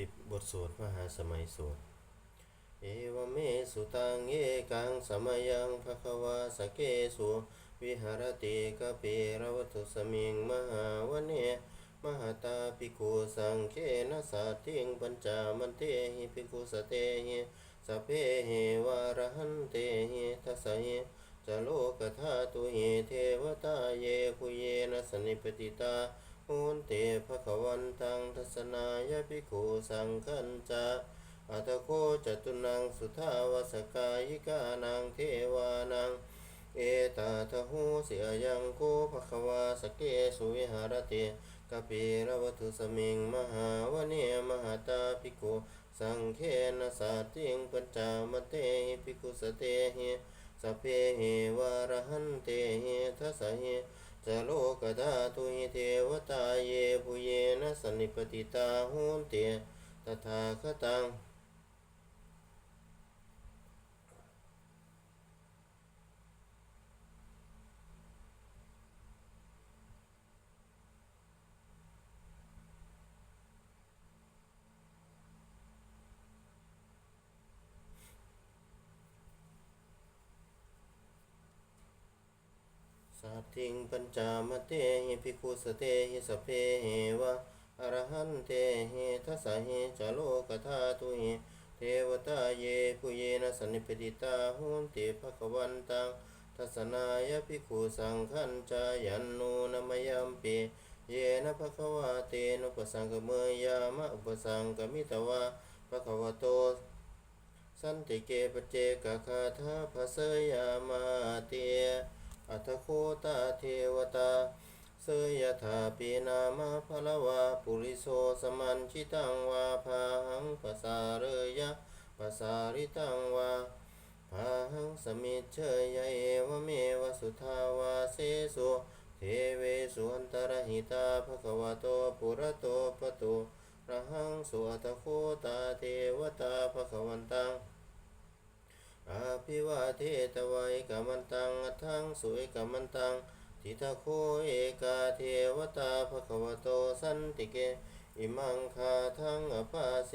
สิบบทสวดมหาสมัยสวดเอวเมสุตังเอกังสมยังภควาสเกสุวิหารติกเปรวัตุสมิงมหาวเนมหตาภิกขุสังเคนะสาติงปัญจามันเตหิภิกขุสเตหิสเพหิวารหันเตหิทัสหิจะโลกธาตุหิเทวตาเยคุเยนะสนิปติตา หุนเตภะควันตังทัศนายะภิกขุสังฆัญจะอัตโคจตุนังสุทาวสกายิกานังเทวานัง เอตาทหูเสียยังโกภะควาสเกสุวิหารเตกะปิระวัตุสมิงมหาวเนมหาตาภิกขุสังเคนสาติงปัญจามเตหิภิกขุสเตหิสเพหิวารหันเตหิทัสหิ จโลกธาตุยเทวตาเยปุเยนะสนนิปติตาหุนเตตถาคตัง สิงปัญจามเตหิภิกขุสเตหิสพเพเหวะอรหันเตหิทัสสะหิจโลกธาตุหิเทวตาเยปุเยนะสนนิปติตาหุนติภควันตังทัสนายภิกขุสังขันจายันนูนมยัมปิเยนะภควาเตนุปสังกเมยามะอุปสังกมิตวะภควโต สันติเกปเจกคาทาภเสยามาเต อัตโคตาเทวตาเสยถาปีนามาภลวาปุริโสสมันชิตังวาพาหังปสาเรยะปสาริตังวาพาหังสมิเชยเอวเมวสุทาวาเสสุเทเวสุอันตรหิตาภควโตปุระโตปตุระหังสุอัตโคตาเทวตาภควันตัง อาภิวาเทตวัยกามันตังอัทังสุเอกามันตังทิตาโคเอกาเทวตาภควโตสันติเก อิมังคาทังอภาเส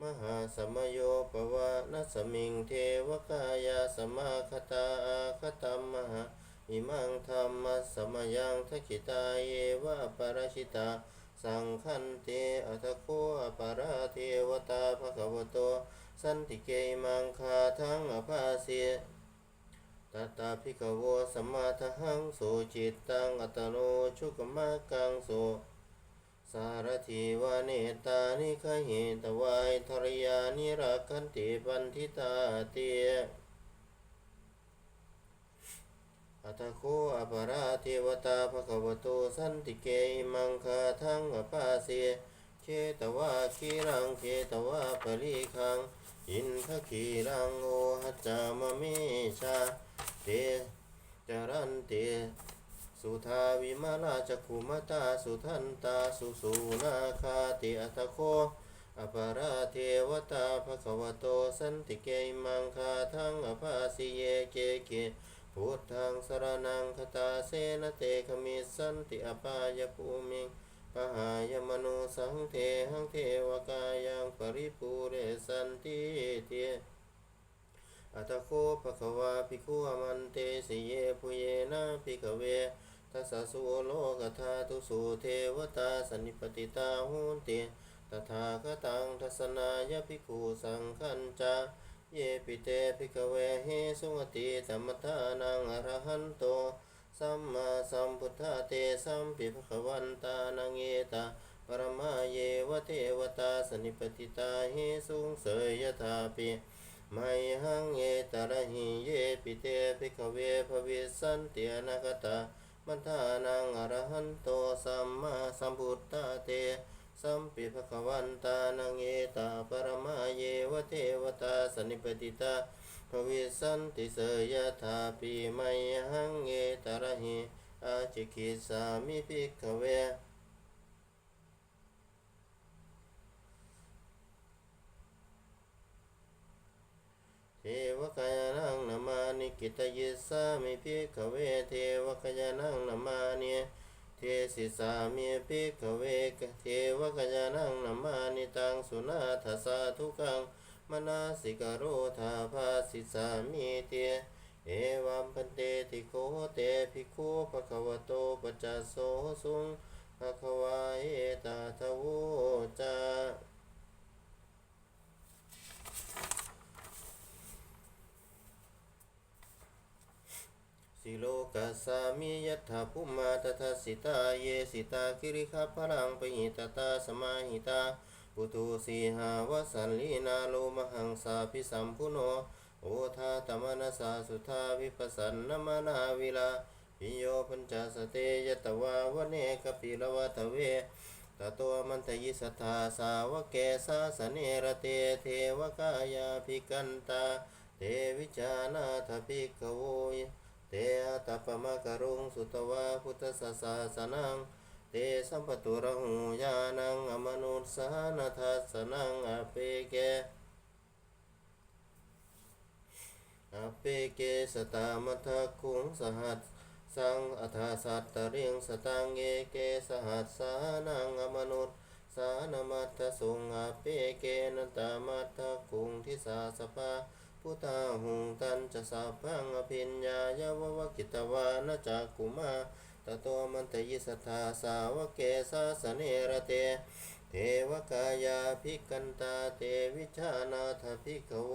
มหาสมโยปวานัสมิงเทวกายาสมาคตาอาคตัมมหาอิมังธรรมสมยังทักขิตาเยวะปรชิตา สังขันเตอัตโคอปาราเทวตาภควโต สันติเกมังคาทังอภาเสตัตตาภิกโวสัมมาทหังโสจิตตังอัตโนชุกมะกังโสสารถีวาเนตานิคเหตวายทรยานิรักขันติปันทิตาเตอัตโคอปาราเทวตาภควโตสันติเกมังคาทังอภาเสเคตวาคีรังเคตวาปริคัง อินทคีรังโอหัจจามเมชาเตจรันเตสุทาวิมาลาจักขุมตาสุทันตาสุสูนาคาติอัตโคอปาราเทวตาภควโตสันติเกมังคาทังอภาสิเยเกเกพุทธังสรนังคตาเสนเตขมิสันติอปายภูมิง ปหายมโนสังเทหังเทวกายังปริปูเรสันติเทอัตโคภควาภิกขุอมันเตสิเยปุเยนะภิกเวทัสสะสุโลกธาตุสุเทวตาสันิปติตาหุนเตตถาคตังทัสนายภิกขุสังขันจาเยปิเตภิกเวหิสุงติธรรมทานังอรหันโต สัมมาสัมพุทธาเตสัมปิภควันตานังเอตาปรมาเยวเทวตาสนิปติตาหิสุงเสยยถาปิไมหังเอตระหิเยปิเตภิกขเวภวิสันติอนาคตามันทานังอรหันโตสัมมาสัมพุทธาเตสัมปิภควันตานังเอตาปรมาเยวเทวตาสนิปติตา ภวิสันติเสยถาปีไมหังเอตระหิอาจิกิสามิภิกขเวเทวกายนังนามานิกิตยิสามิภิกขเวเทวกายนังนามานิเทเทศิสามีภิกขเวกเทวกัญญานังนามานิตังสุนาทัสสะทุกัง มนาสิกโรธาภาสิสามีเตเอวัมปันเตติโคเตภิกขุภะคะวะโตปจจสโสสุงภะคะวาเอตาทะโวจาสิโลกัสามิยัตถาภุมาตถาสิตาเยสิตาคิริขับพลังปหิตตาสมาหิตา ปุตุสีหาวสันลีนาโลมหังสาพิสัมพุโน โอทาตมนัสสาสุทาวิปัสสันนมานาวิลาปิโยปัญจสเตยตวาวเนกปิลวัตเวตโตมันตยิสทธาสาวเกสาสเนระเตเทวกายาภิกันตาเตวิจานาทภิกขโวยเตอตปมะกรุงสุตวะพุทธสสาสนัง เตสัมปตุระหูญาณังอมนุสานาทัสนังอเปเกอเปเกสตามัทคุงสหัสสังอัฏสัตตเริงสตังเยเกสหัสสานังอมนุสสานามัทธสุงอเปเกนตามัทธคุงทิสาสปาพุทธาหุงตันจะสัพพังอภิญญายาววกิตวานจักกุมา ตโตมันตยิสัทธาสาวกเกสาสเนระเต เทวกายาภิกันตาเตวิชานาถภิกขโว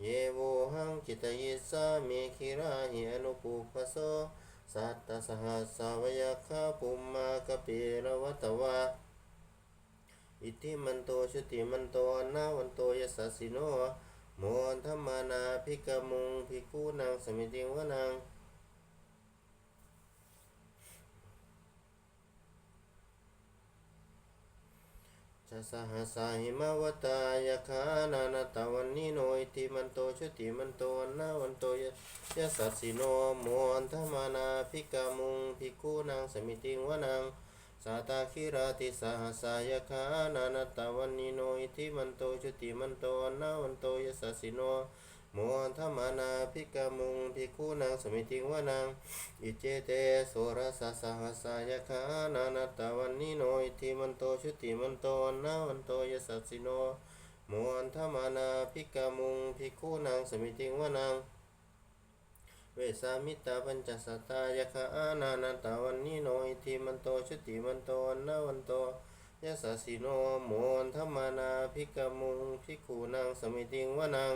เยโวหังจิตยิสามิคิราหิอนุปุปโสสัตตสหัสสาวยคาปุมมากปิรวัตวาอิทิมันโตชุติมันโตนาวันโตยสสสิโนโมนธรรมานาภิกขมุงภิกขุนางสมิติวนัง จะสหสาหิมาวตายคานานาตาวันนิโนอิติมันโตชุติมันโตนาวันโตยยสัสสิโนโมนธรรมานาภิกขมุงภิกขุนางสมิติวนังสาตาคิราติสหสายคานานาตาวันนิโนอิทิมันโตชุติมันโตนาวันโตยสัสสิโน โมธรรมานาภิกขมุงภิกขุนางสมิติวานังอิเจเตโสรสสหสายคานานาตวันนิโนอิทิมันโตชุติมันโตนาวันโตยสัสสิโนโมธรรมานาภิกขมุงภิกขุนางสมิติวานังเวสามิตาปัญจสัตตายคะอานานาตวันนิโนอิทิมันโตชุติมันโตนาวันโตยสสสสิโนโมนธรรมานาภิกขมุงภิกขุนางสมิติวานัง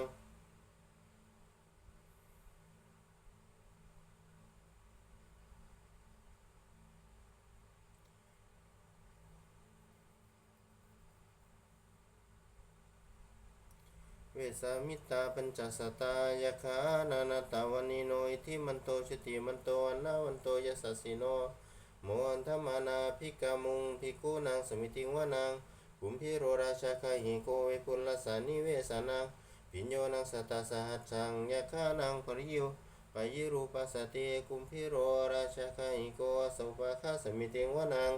เวสามิตาปัญจสตายคานานาตาวันิโนอิทิมันโตชติมันโตอนาวันโตยสัสสิโนโมอันธมานาภิกามุงภิกขุนางสมิติวานางกุมพิโรราชาคาหิโกเวปุลลสานิเวสานังปิญโยนังสตาสหัสสังยาคานังปริโยปายิรูปัสสติกุมพิโรราชาคาหิโกสุปะคาสมิติวานาง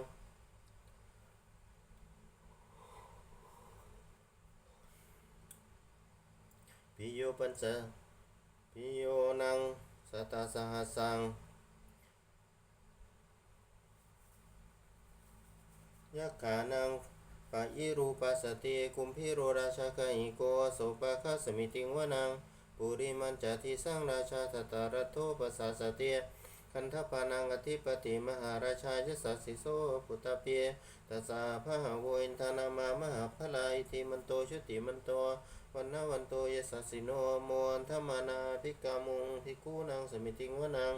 ปิโยปัญจปิโยนังสัตตาสหัสังยักขานังปะยิรูปัสติคุมพิโรราชาคหิโกโสปะคาสมิติงวนังปุริมันจทิสังราชาตตารัตโทปัสสะสติคันทปานังอธิปติมหาราชายสัสสิโสปุตตะเปียตัสสะพะหะโวอินทานามามหาพลาอิทิมันโตชุติมันโต วันนวันโตยสัสสิโนโมอันธมานาภิกามุงภิกขุนางสมิติงวนัง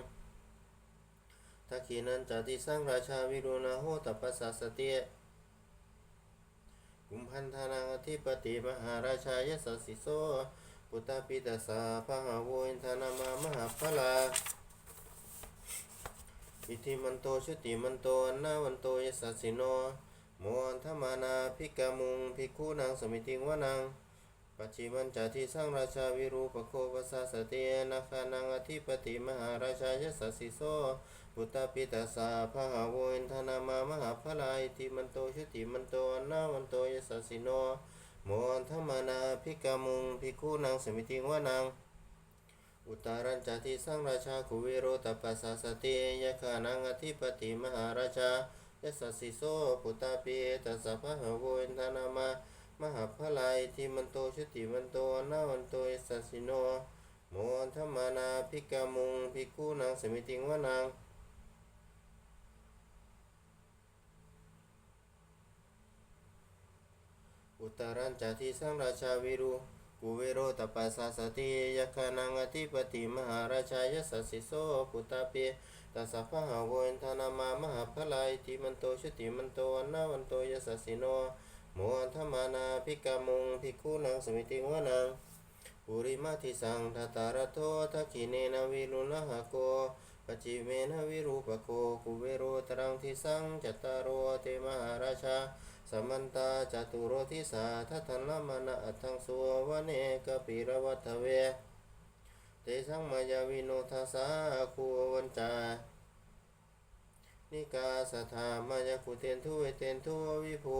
ทักขีนันจติสร้างราชาวิรุณาโหตปัสสะสติกุมพันธานังอธิปติมหาราชายสัสสิโสปุตตาปิตาสาพหาโวินทนามามหาพลาอิทิมันโตชุติมันโตอันนาวันโตยสัสสิโนโมอันธมานาภิกามุงภิกขุนางสมิติงวนัง ปัจฉิมันจาทิสังราชาวิรูปโคปัสสะสตินาคานังอธิปติมหาราชายสัสสิโสปุตตาปิตาสาพหาโวอินทนามามหาพลาอิติมันโตชุติมันโตอนนาวันโตยสัสสิโนโมอันธมานาภิกามุงภิกขุนางสมิติวานังอุตารัญจติสังราชาคุวิโรตปัสสะสติยะขานังอธิปติมหาราชายสัสสิโสปุตตาปิตัสสะพะหะโวอินทนามา มหาพลายทิมันโตชุติมันโตนาวันโตเอสัสสิโนโมธรรมานาภิกขมุงภิกขุนังสมิติงวานังอุตารัญจติสังราชาวิรุกุเวโรตปัสสะสติยะคานังอธิปติมหาราชายสัสสิโสปุตตาเปตัสสะพะหาโวอินทนามามหาพลายติมันโตชุติมันโตนนาวันโตยสัสสิโน โมอันธมานาภิกามุงภิกขุนังสมิติวนังปุริมาทิสังทัตตารโททักขิเนนวิรุณหโกปจิเมนวิรูปโกกุเวโรตรังทิสังจัตตารโอเตมหาราชาสมันตาจตุโรทิสาทัทนมนะอัตังสุวะเนกปิรวัตเวเตสังมายาวิโนทัสสาคูวันจานิกาสถามายาคุเตนทุเวเตนทุวิภู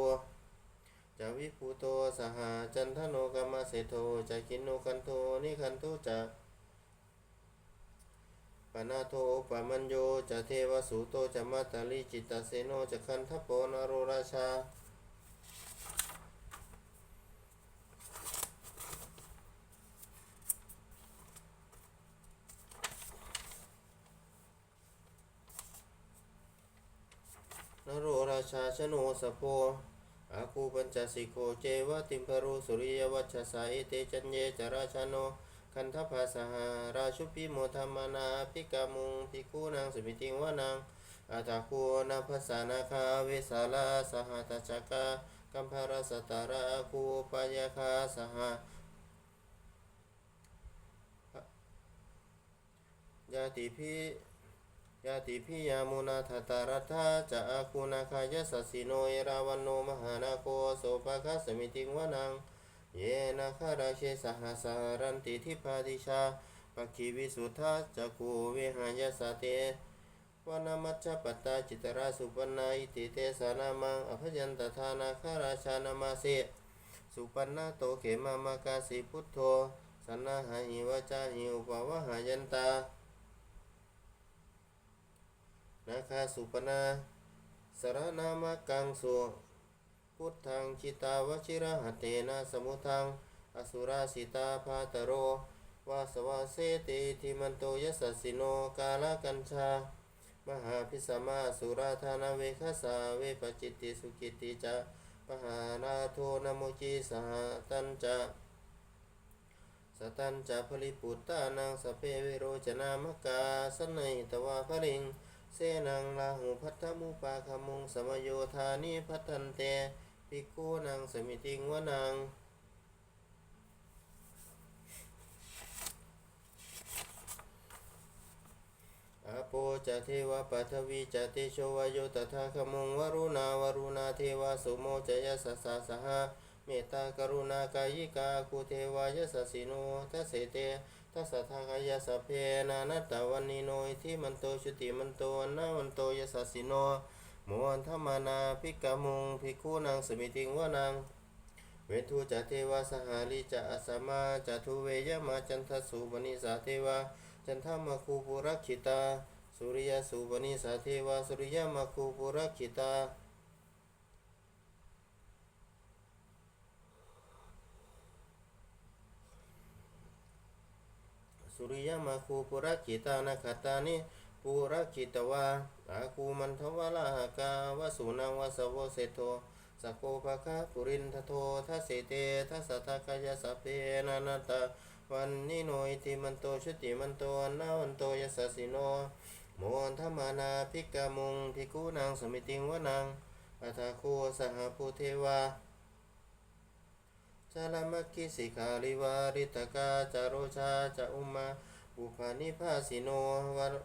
จะวิภูโตสหาจันทโนกรรมเสโทจะกินโนคันโทนิคันโทจะปนาโทปมัญโยจะเทวสุโตจะมัตตาลิจิตตเสโนจะคันทโปนโรราชานโรราชาชโนสโพ อาคูปัญจสิโกเจวะติมพรุสุริยวัชสาเอเตจันเยจราชโนคันทภาสหาราชุปิโมธรรมนาภิกามุงภิกขุนางสมิติงวานังอาตาคูนาภาษานาคาเวสาลาสหตจักกากัมภารสตาราคูปยาคาสหญาติพิ ยาติพิยามุนาทตารัธาจะอาคูนาคายสัสสิโนเอราวันโนมหานาโคโสภาคสมิติงวนัง เยนะคาราเชสหสารันติทิพาติชาปักขีวิสุทธาจักคูเวหายาสาเตวนามัจจปัตตาจิตราสุปนาอิติเตสานามังอภยันตทานาคาราชานามาเสสุปันนาโตเขมามากาสิพุทโธสันนาหิวจาหิวปวะหายันตา นาคาสุปนาสารณามกังสุพุทธังจิตาวชิระหเตนะสมุทังอสุราสิตาภาตโรวาสวาเสติทิมันโตยสสสิโนกาลกัญชามหาพิสมาสุราธานาเวคสาเวปจิตติสุกิติจะปหานาโทนโมจิสหตันจะสตันจะผลิปุตตานังสเพเวโรจนามกาสนัยตวาภริง เสนังลาหูพัทธมุปาคมุงสมโยธานิพัทันเตปิโกนังสมิติงวนังอาโปจะเทวปัทวีจะเตโชวโยตถาคมุงวรุณาวรุณาเทวสุโมจยสัสสะหะเมตตากรุณากายิกาคุเทวายสสิโนทัสเสเต ทัสสะทากายสัพเพนานัตตวันนิโนอิทิมันโตชุติมันโตนาวันโตยสัสสิโนมอันธรรมนาภิกขมุงภิกขุนังสมิติงวานังเวทุจะเทวาสหาลิจะอสมาจะทุเวยมาจันทสุบนิสาเทวาจันทมคูปุรักขิตาสุริยสุบนิสาเทวาสุริยมคูปุรักขิตา สุริยมาคูปุระกิตานาคตานิปุระกิตวาอาคูมันทวะลาหกาวสุนังวสวเสโทสโกภะคะปุรินทโททัสเสเตทัสสะทากายสัพเพนานาตาวันนิโนอิติมันโตชุติมันโตนาวันโตยสัสสิโนโมอันธมานาภิกามุงภิกขุนางสมิติงวนังอัตาโคสหภูเทวา จารมัคคิสิกาลิวาริตกาจารุชาจะอุมาอุปานิภาสิโนวร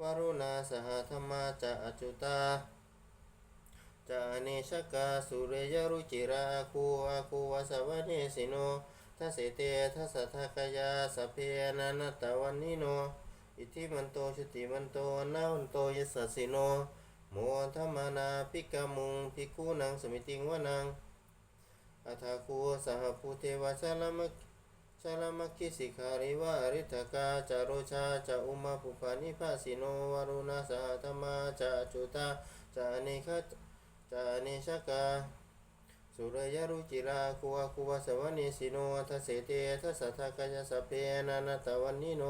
วรุณาสหธรรมาจะอจุตาจะอเนชกาสุเรยรุจิราคูอาคูวาสวเนสิโนทัสเตทัสสะทากายาสพเพนันตวันนิโน อิทิมันโตชุติมันโตนาวันโตยสสสิโนโมธรรมนาภิกขมุงภิกขุนังสมิติงวนัง อัฏฐาคู สหภูเทวชาลมชาลมัคคิสิขาริวาริทกาจาโรชาจาอุมาภุปานิภาสิโนวารุณาสหธรรมาจาจุตาจาเนคจาเนชกาสุรยรุจิราคุวคุวสวนิสิโนทัสเสเตทัสสะทากายสัพเพนานาตวันนิโน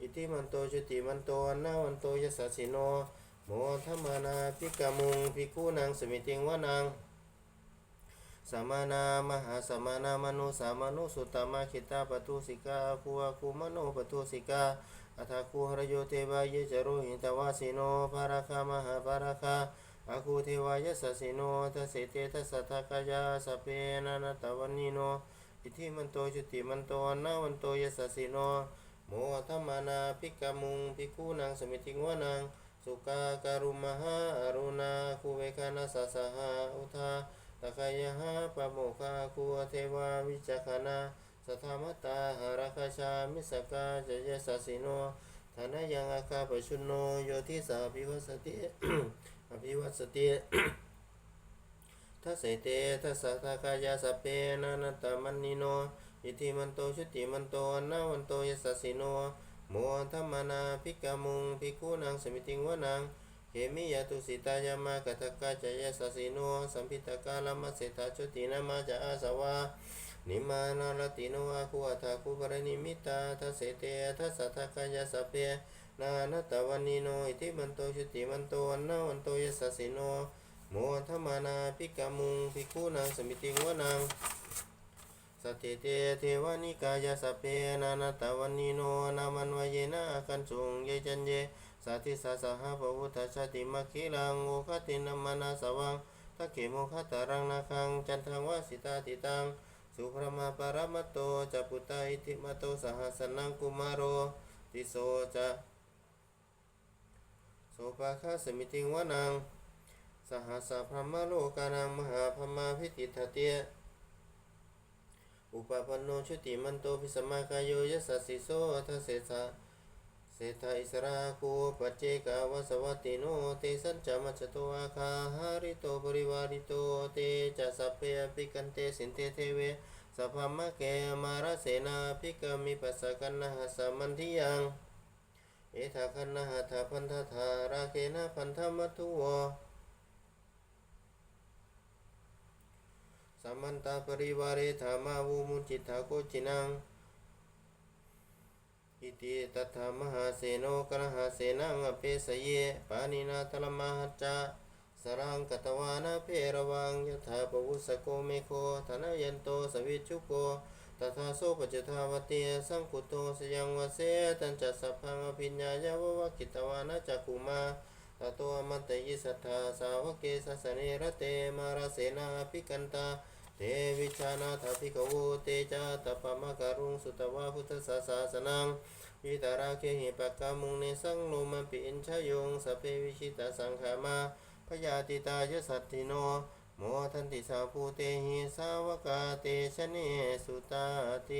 อิติมันโตจุติมันโตนาวันโตยสสสิโน โมธรรมานาภิกามุงภิกขุนางสมิติงวานัง สมานามหาสมานามนุสามานุสุตมะขิตาปทุสิกาคูอาคูมโนปทุสิกาอัฏฐคูหรโยเทวายจโรหิตวาสิโนภารคามหาภารคาอาคูเทวายสสสิโนทัสเสเตทัสสะทากายาสพเพนานตวันนิโนอิทิมันโตจุติมันโตนาวันโตยสสสิโนโมธรรมานาภิกามุงภิกขุนางสมิติงวานังสุกาการุมหาอรุณาคูเวคานาสสหาอุทา ตะกายหาปะโมคาคูเทวาวิจักขณาสัทธามตาหราคาชามิสกาจยสสสิโนฐานะยังอาคาปชุนโนโยทิสาภิวัสติอภิวัสติทัสเสตทัสสะทากายาสเพนานัตตมันนิโนอิทิมันโตชุติมันโตนาวันโตยสสสิโนโมธรรมนาภิกามุงภิกขุนางสมิติงวนัง เขมิยตุสิตายามากัตกาจายสสิโนสัมพิตกาลมัสเสตาจุตินามาจาอาสวานิมานาลติโนอาคุอัฏคุปรณิมิตาทัสเสเตทัสสะทกายาสพเพนานัตวันนิโนอิทิมันโตชุติมันโตอันนาวันโตยสสิโนโมธรรมานาภิกามุงภิกขุนางสมิติงวนัง สตติเตเทวนิกายสัพเพนานาตวันนิโนนามันวายนะกันสุงเยจันเยสัติสาสหภวุตชาติมัคคิลังโอคตินามานาสวังทักเขโมคตารังนาคังจันทังวาสิตาติตังสุพรมาปรมัตโตจะปุตตาอิทิมโตสหัสนังกุมารโรติโสจะโสภาคาสมิติงวนังสหัสสะพรหมโลกานังมหาพมาพิติทเต อุปปันโนชุติมันโตพิสมากายโยยสัสสิโสทัสเสสะเศรษฐาอิสราคูปัจเจกาวสวัตติโนเตสัญจมัจโตอาคาหาริโตปริวาริโตเตจะสัพเพอภิกันเตสินเตเทเวสัพพมะเกมาราเสนาภิกามิปัสสะกันนะหัสสะมันทิยังเอทาคันนะหัตถพันธทาราเคนะพันธมัตุว สัมมันตาปริวาเรธามาวุมุจิตาโกจินังอิติตัทามหาเสโนกรหาเสนังอเปสเยปานินาตลมหัจจาสรังกตวานาเพรวังยถาปวุสโกเมโคธนายันโตสวิชุโกตถาโสปจทาวเตียสังคุโตสยังวเสตัญจัสสะพังอภิญญายาวะกิตวานาจักขุมาตโตอมันตยิสัทธาสาวกเกสัสเนระเตมาราเสนาภิกันตา เทวิชานาถภิกขุเตจาตปะมะการุงสุตวะพุทธศาสาสนังวิตาราเคหิปะกามุงเนสังโลมปิอินชยงสเพวิชิตาสังขามาพยาติตายสัตติโนโมทันติสาภูเตหิสาวกาเตชะเนสุตาเต